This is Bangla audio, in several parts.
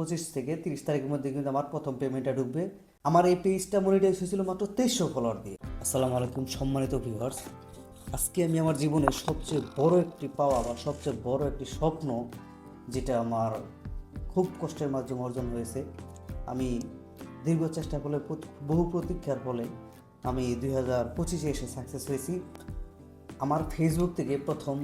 পঁচিশ থেকে তিরিশ তারিখের মধ্যে কিন্তু আমার প্রথম পেমেন্টটা ঢুকবে। আমার এই পেজটা মনিটাইজ হয়েছিল মাত্র তেইশশো ফলোয়ার দিয়ে। আসসালামু আলাইকুম, সম্মানিত ভিউয়ার্স আজকে আমি আমার জীবনের সবচেয়ে বড় একটি পাওয়া বা সবচেয়ে বড় একটি স্বপ্ন যেটা আমার খুব কষ্টের মাধ্যমে অর্জন হয়েছে। আমি দীর্ঘ চেষ্টা করলে, বহু প্রতীক্ষার ফলে আমি দুই হাজার পঁচিশে এসে সাকসেস হয়েছি। আমার ফেসবুক থেকে প্রথম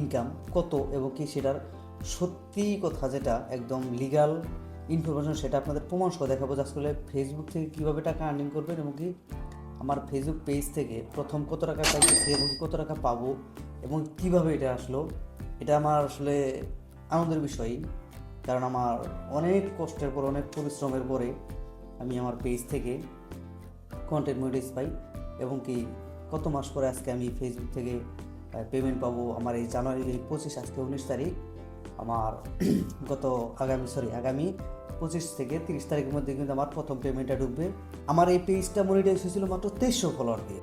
ইনকাম কত এবং কি সেটার সত্যি কথা যেটা একদম লিগাল ইনফরমেশন সেটা আপনাদের প্রমাণ সহ দেখাবো। যে আসলে ফেসবুক থেকে কীভাবে টাকা আর্নিং করবেন এবং কি আমার ফেসবুক পেজ থেকে প্রথম কত টাকা পাইতেছি এবং কত টাকা পাবো এবং কীভাবে এটা আসলো, এটা আমার আসলে আনন্দের বিষয়। কারণ আমার অনেক কষ্টের পর, অনেক পরিশ্রমের পরে আমি আমার পেজ থেকে কন্টেন্ট মনিটাইজ পাই এবং কি কত মাস পরে আজকে আমি ফেসবুক থেকে পেমেন্ট পাবো। আমার এই জানুয়ারি পঁচিশ, আজকে উনিশ তারিখ। আমার গত আগামী সরি আগামী পঁচিশ থেকে তিরিশ তারিখের মধ্যে কিন্তু আমার প্রথম পেমেন্টটা ঢুকবে। আমার এই পেজটা মনিটাইজ হয়েছিল মাত্র তেইশশো ফলোয়ার দিয়ে।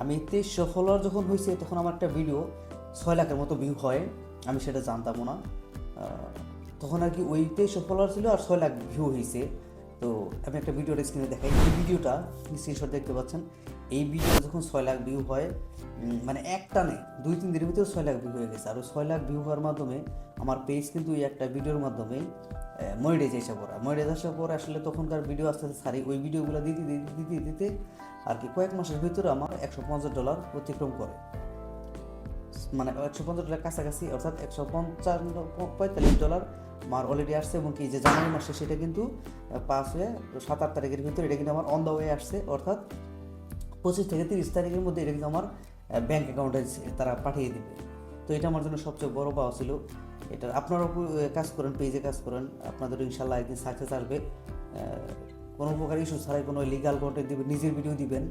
আমি তেইশশো ফলোয়ার যখন হয়েছে, তখন আমার একটা ভিডিও ছয় লাখের মতো ভিউ হয়। আমি সেটা জানতাম না। তখন আর কি ওই তেইশশো ফলোয়ার ছিল আর ছয় লাখ ভিউ হয়েছে। তো আমি একটা ভিডিওটা স্ক্রিনে দেখাই। এই ভিডিওটা স্ক্রিনশট দেখতে পাচ্ছেন। এই ভিডিও যখন ছয় লাখ ভিউ হয় মানে একটা নেই দুই, তিন দিনের ভিতরে ছয় লাখ ভিউ হয়ে গেছে। আর ওই ছয় লাখ ভিউ হওয়ার মাধ্যমে আমার পেজ কিন্তু এই একটা ভিডিওর মাধ্যমে মনিটাইজ এসে পড়া। মনিটাইজ আসার পর আসলে তখনকার ভিডিও আস্তে আস্তে সারি ওই ভিডিওগুলো দিতে দিতে দিতে দিতে আর কি কয়েক মাসের ভিতরে আমার একশো পঞ্চাশ ডলার অতিক্রম করে। মানে একশো পঞ্চাশ ডলার কাছাকাছি, অর্থাৎ একশো পঞ্চান্ন পঁয়তাল্লিশ ডলার আমার অলরেডি আসছে এবং কি যে জানুয়ারি মাসে সেটা কিন্তু পাস হয়ে সাত, আট তারিখের ভিতরে এটা কিন্তু আমার অন দ্য ওয়ে আসছে। অর্থাৎ পঁচিশ থেকে তিরিশ তারিখের মধ্যে এটা কিন্তু আমার ব্যাঙ্ক অ্যাকাউন্টে তারা পাঠিয়ে দেবে। তো এটা আমার জন্য সবচেয়ে বড় পাওয়া ছিল। এটা আপনারাও আহ, কাজ করেন পেজে কাজ করেন। আপনাদের ইনশাল্লাহ একদিন সাকসেস আসবে। কোনো প্রকার ইস্যু ছাড়াই কোনো লিগাল কন্টেন্ট দিবেন নিজের ভিডিও দিবেন।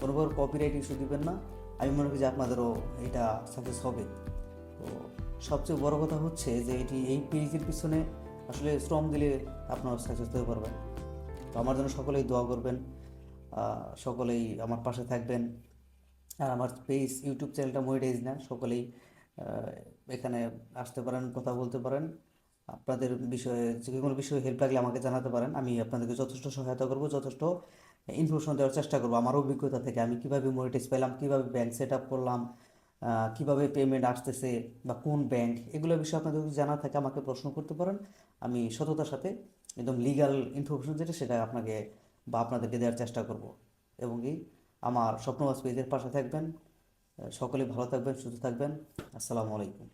কোনো প্রকার কপিরাইট ইস্যু দিবেন না। আমি মনে করি যে আপনাদেরও এটা সাকসেস হবে। তো সবচেয়ে বড় কথা হচ্ছে যে এটি এই পেজের পিছনে আসলে শ্রম দিলে আপনারা সাকসেস হতে পারবেন। তো আমার জন্য সকলেই দোয়া করবেন। সকলেই আমার পাশে থাকবেন। আর আমার পেজ, ইউটিউব চ্যানেলটা মনিটাইজ না, সকলেই এখানে আসতে পারেন, কথা বলতে পারেন। আপনাদের বিষয়ে, যে কোনো বিষয়ে হেল্প লাগলে আমাকে জানাতে পারেন। আমি আপনাদেরকে যথেষ্ট সহায়তা করব, যথেষ্ট ইনফরমেশন দেওয়ার চেষ্টা করব। আমার অভিজ্ঞতা থেকে আমি কীভাবে মনিটাইজ পেলাম, কীভাবে ব্যাংক সেট আপ করলাম কীভাবে পেমেন্ট আসতেছে বা কোন ব্যাংক এগুলো বিষয়ে আপনাদের যদি জানা থাকে, আমাকে প্রশ্ন করতে পারেন। আমি সততার সাথে একদম লিগাল ইনফরমেশন যেটা, সেটা আপনাকে বা আপনাদেরকে দেওয়ার চেষ্টা করব। এবং কি আমার স্বপ্নবাস পেজের পাশে থাকবেন। সকলে ভালো থাকবেন, সুস্থ থাকবেন। আসসালামু আলাইকুম।